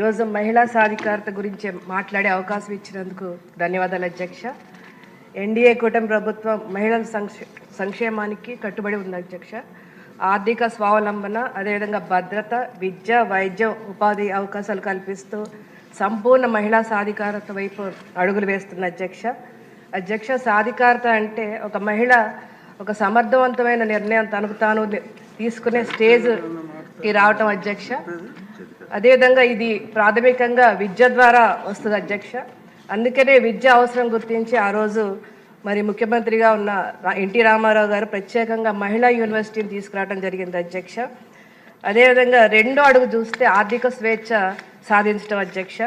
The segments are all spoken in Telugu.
ఈరోజు మహిళా సాధికారత గురించి మాట్లాడే అవకాశం ఇచ్చినందుకు ధన్యవాదాలు అధ్యక్ష. ఎన్డీఏ కూటమి ప్రభుత్వం మహిళల సంక్షే సంక్షేమానికి కట్టుబడి ఉంది అధ్యక్ష. ఆర్థిక స్వావలంబన అదేవిధంగా భద్రత విద్య వైద్యం ఉపాధి అవకాశాలు కల్పిస్తూ సంపూర్ణ మహిళా సాధికారత వైపు అడుగులు వేస్తున్న అధ్యక్ష. అధ్యక్ష సాధికారత అంటే ఒక మహిళ ఒక సమర్థవంతమైన నిర్ణయం తనకు తాను తీసుకునే స్టేజ్కి రావటం అధ్యక్ష. అదేవిధంగా ఇది ప్రాథమికంగా విద్య ద్వారా వస్తుంది అధ్యక్ష. అందుకనే విద్య అవసరం గుర్తించి ఆ రోజు మరి ముఖ్యమంత్రిగా ఉన్న ఎన్టీ రామారావు గారు ప్రత్యేకంగా మహిళా యూనివర్సిటీని తీసుకురావడం జరిగింది అధ్యక్ష. అదేవిధంగా రెండో అడుగు చూస్తే ఆర్థిక స్వేచ్ఛ సాధించడం అధ్యక్ష.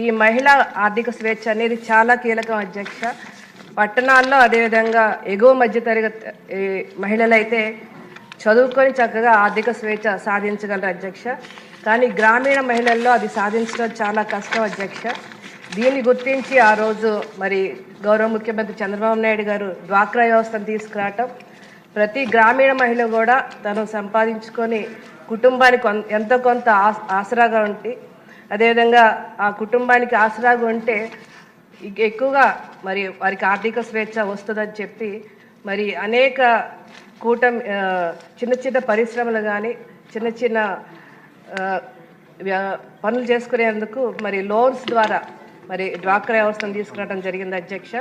ఈ మహిళా ఆర్థిక స్వేచ్ఛ అనేది చాలా కీలకం అధ్యక్ష. పట్టణాల్లో అదేవిధంగా ఎగువ మధ్యతరగతి మహిళలైతే చదువుకొని చక్కగా ఆర్థిక స్వేచ్ఛ సాధించగలరు అధ్యక్ష. కానీ గ్రామీణ మహిళల్లో అది సాధించడం చాలా కష్టం అధ్యక్ష. దీన్ని గుర్తించి ఆ రోజు మరి గౌరవ ముఖ్యమంత్రి చంద్రబాబు నాయుడు గారు డ్వాక్రా వ్యవస్థను తీసుకురావటం ప్రతి గ్రామీణ మహిళ కూడా తను సంపాదించుకొని కుటుంబానికి కొన్- ఎంతో కొంత ఆస్- ఆసరాగా ఉండి అదేవిధంగా ఆ కుటుంబానికి ఆసరాగా ఉంటే ఎక్కువగా మరి వారికి ఆర్థిక స్వేచ్ఛ వస్తుందని చెప్పి మరి అనేక కూటమి చిన్న చిన్న పరిశ్రమలు కానీ చిన్న చిన్న పనులు చేసుకునేందుకు మరి లోన్స్ ద్వారా మరి డ్వాక్రా వ్యవస్థను తీసుకురావడం జరిగింది అధ్యక్ష.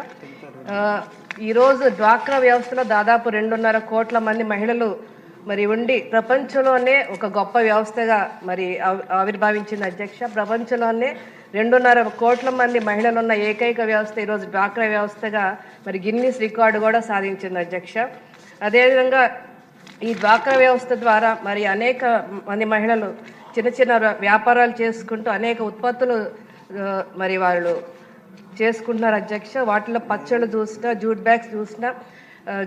ఈరోజు డ్వాక్రా వ్యవస్థలో దాదాపు రెండున్నర కోట్ల మంది మహిళలు మరి ఉండి ప్రపంచంలోనే ఒక గొప్ప వ్యవస్థగా మరి ఆవి- ఆవిర్భావించింది అధ్యక్ష. ప్రపంచంలోనే రెండున్నర కోట్ల మంది మహిళలు ఉన్న ఏకైక వ్యవస్థ ఈరోజు డ్వాక్రా వ్యవస్థగా మరి గిన్నీస్ రికార్డు కూడా సాధించింది అధ్యక్ష. అదేవిధంగా ఈ డ్వాక్రా వ్యవస్థ ద్వారా మరి అనేక మంది మహిళలు చిన్న చిన్న వ్యాపారాలు చేసుకుంటూ అనేక ఉత్పత్తులు మరి వాళ్ళు చేసుకుంటున్నారు అధ్యక్ష. వాటిలో పచ్చళ్ళు చూసినా జూట్ బ్యాగ్స్ చూసినా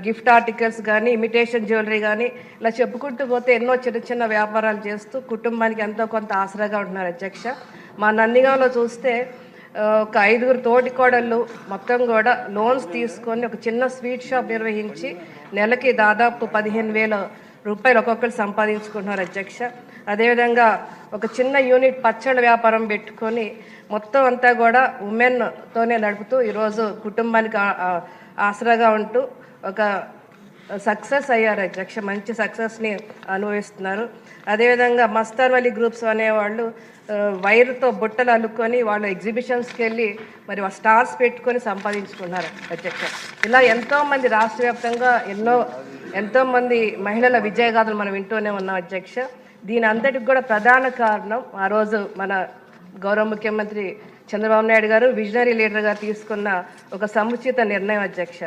గిఫ్ట్ ఆర్టికల్స్ కానీ ఇమిటేషన్ జ్యువెలరీ కానీ ఇలా చెప్పుకుంటూ పోతే ఎన్నో చిన్న చిన్న వ్యాపారాలు చేస్తూ కుటుంబానికి ఎంతో కొంత ఆసరాగా ఉంటున్నారు అధ్యక్ష. మా నందిగాంలో చూస్తే ఒక ఐదుగురు తోటి కోడళ్ళు మొత్తం కూడా లోన్స్ తీసుకొని ఒక చిన్న స్వీట్ షాప్ నిర్వహించి నెలకి దాదాపు పదిహేను వేల రూపాయలు ఒక్కొక్కరు సంపాదించుకుంటున్నారు అధ్యక్ష. అదేవిధంగా ఒక చిన్న యూనిట్ పచ్చళ్ళ వ్యాపారం పెట్టుకొని మొత్తం అంతా కూడా ఉమెన్తోనే నడుపుతూ ఈరోజు కుటుంబానికి ఆసరాగా ఉంటూ ఒక సక్సెస్ అయ్యారు అధ్యక్ష మంచి సక్సెస్ని అనుభవిస్తున్నారు. అదేవిధంగా మస్తార్ వలీ గ్రూప్స్ అనేవాళ్ళు వైర్తో బుట్టలు అల్లుకొని వాళ్ళు ఎగ్జిబిషన్స్కి వెళ్ళి మరి స్టార్స్ పెట్టుకొని సంపాదించుకున్నారు అధ్యక్ష ఇలా ఎంతోమంది రాష్ట్ర వ్యాప్తంగా ఎన్నో ఎంతోమంది మహిళల విజయగాథలు మనం వింటూనే ఉన్నాం అధ్యక్ష దీని అంతటికి కూడా ప్రధాన కారణం ఆ రోజు మన గౌరవ ముఖ్యమంత్రి చంద్రబాబు నాయుడు గారు విజనరీ లీడర్ గారు తీసుకున్న ఒక సముచిత నిర్ణయం అధ్యక్ష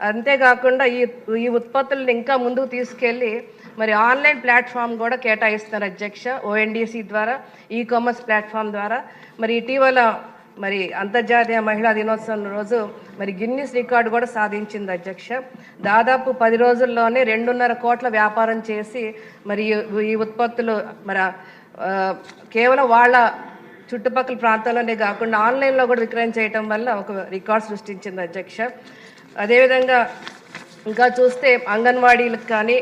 అంతేకాకుండా ఈ ఈ ఉత్పత్తులను ఇంకా ముందుకు తీసుకెళ్ళి మరి ఆన్లైన్ ప్లాట్ఫామ్ కూడా కేటాయిస్తున్నారు అధ్యక్ష ఓఎన్డీసీ ద్వారా ఈ కామర్స్ ప్లాట్ఫామ్ ద్వారా. మరి ఇటీవల మరి అంతర్జాతీయ మహిళా దినోత్సవం రోజు మరి గిన్నిస్ రికార్డు కూడా సాధించింది అధ్యక్ష. దాదాపు పది రోజుల్లోనే రెండున్నర కోట్ల వ్యాపారం చేసి మరి ఈ- ఉత్పత్తులు మరి కేవలం వాళ్ళ చుట్టుపక్కల ప్రాంతాల్లోనే కాకుండా ఆన్లైన్లో కూడా విక్రయం చేయటం వల్ల ఒక రికార్డ్ సృష్టించింది అధ్యక్ష. అదేవిధంగా ఇంకా చూస్తే అంగన్వాడీలకు కానీ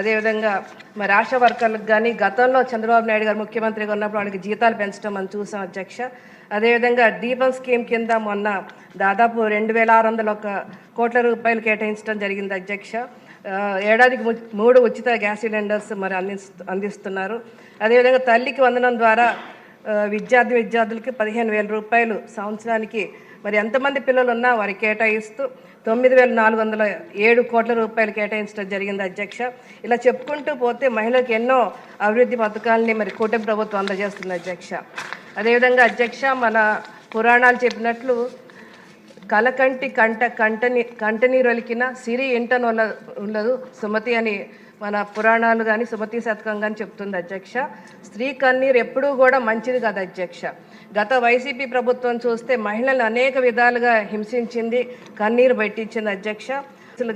అదేవిధంగా మరి ఆశా వర్కర్లకు కానీ గతంలో చంద్రబాబు నాయుడు గారు ముఖ్యమంత్రిగా ఉన్నప్పుడు వాళ్ళకి జీతాలు పెంచడం మనం చూసాం అధ్యక్ష. అదేవిధంగా దీపం స్కీమ్ కింద మొన్న దాదాపు రెండు వేల ఆరు వందల ఒక కోట్ల రూపాయలు కేటాయించడం జరిగింది అధ్యక్ష. ఏడాదికి మూడు ఉచిత గ్యాస్ సిలిండర్స్ మరి అందిస్తు అందిస్తున్నారు. అదేవిధంగా తల్లికి వందనం ద్వారా విద్యార్థి విద్యార్థులకి పదిహేను వేల రూపాయలు సంవత్సరానికి. మరి ఎంతమంది పిల్లలు ఉన్నా వారికి కేటాయిస్తూ తొమ్మిది వేల నాలుగు వందల ఏడు కోట్ల రూపాయలు కేటాయించడం జరిగింది అధ్యక్ష. ఇలా చెప్పుకుంటూ పోతే మహిళలకు ఎన్నో అభివృద్ధి పథకాలని మరి కూటమి ప్రభుత్వం అందజేస్తుంది అధ్యక్ష. అదేవిధంగా అధ్యక్ష మన పురాణాలు చెప్పినట్లు కలకంటి కంట కంటని కంటనీరొలికిన సిరి ఇంట ఉండదు సుమతి అని మన పురాణాలు కానీ సుమతి శతకం కానీ చెప్తుంది అధ్యక్ష. స్త్రీ కన్నీరు ఎప్పుడూ కూడా మంచిది కాదు అధ్యక్ష. గత వైసీపీ ప్రభుత్వం చూస్తే మహిళలు అనేక విధాలుగా హింసించింది కన్నీరు పెట్టించింది అధ్యక్ష.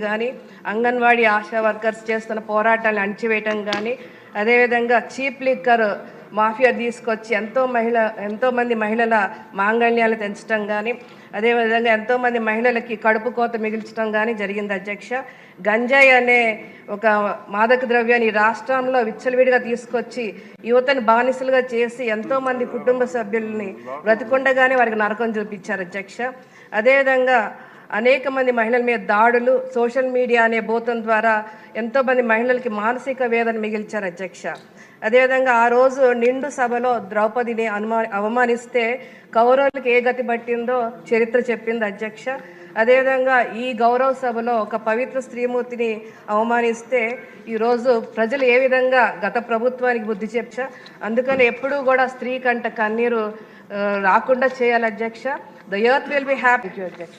కానీ అంగన్వాడీ ఆశా వర్కర్స్ చేస్తున్న పోరాటాలు అణిచివేయటం కానీ అదేవిధంగా చీప్ లిక్కర్ మాఫియా తీసుకొచ్చి ఎంతో మహిళ ఎంతోమంది మహిళల మాంగళ్యాలు తెంచడం కానీ అదేవిధంగా ఎంతోమంది మహిళలకి కడుపు కోత మిగిల్చడం కానీ జరిగింది అధ్యక్ష. గంజాయి అనే ఒక మాదక ద్రవ్యాన్ని రాష్ట్రంలో విచ్చలవిడిగా తీసుకొచ్చి యువతని బానిసలుగా చేసి ఎంతోమంది కుటుంబ సభ్యుల్ని బ్రతికుండగానే వారికి నరకం చూపించారు అధ్యక్ష. అదేవిధంగా అనేక మంది మహిళల మీద దాడులు సోషల్ మీడియా అనే బోతం ద్వారా ఎంతోమంది మహిళలకి మానసిక వేదన మిగిల్చారు అధ్యక్ష. అదేవిధంగా ఆ రోజు నిండు సభలో ద్రౌపదిని అనుమా అవమానిస్తే కౌరవులకు ఏ గతి పట్టిందో చరిత్ర చెప్పింది అధ్యక్ష. అదేవిధంగా ఈ గౌరవ సభలో ఒక పవిత్ర స్త్రీమూర్తిని అవమానిస్తే ఈరోజు ప్రజలు ఏ విధంగా గత ప్రభుత్వానికి బుద్ధి చెప్ప అందుకని ఎప్పుడూ కూడా స్త్రీ కంట కన్నీరు రాకుండా చేయాలి అధ్యక్ష. The earth will be happy అధ్యక్ష.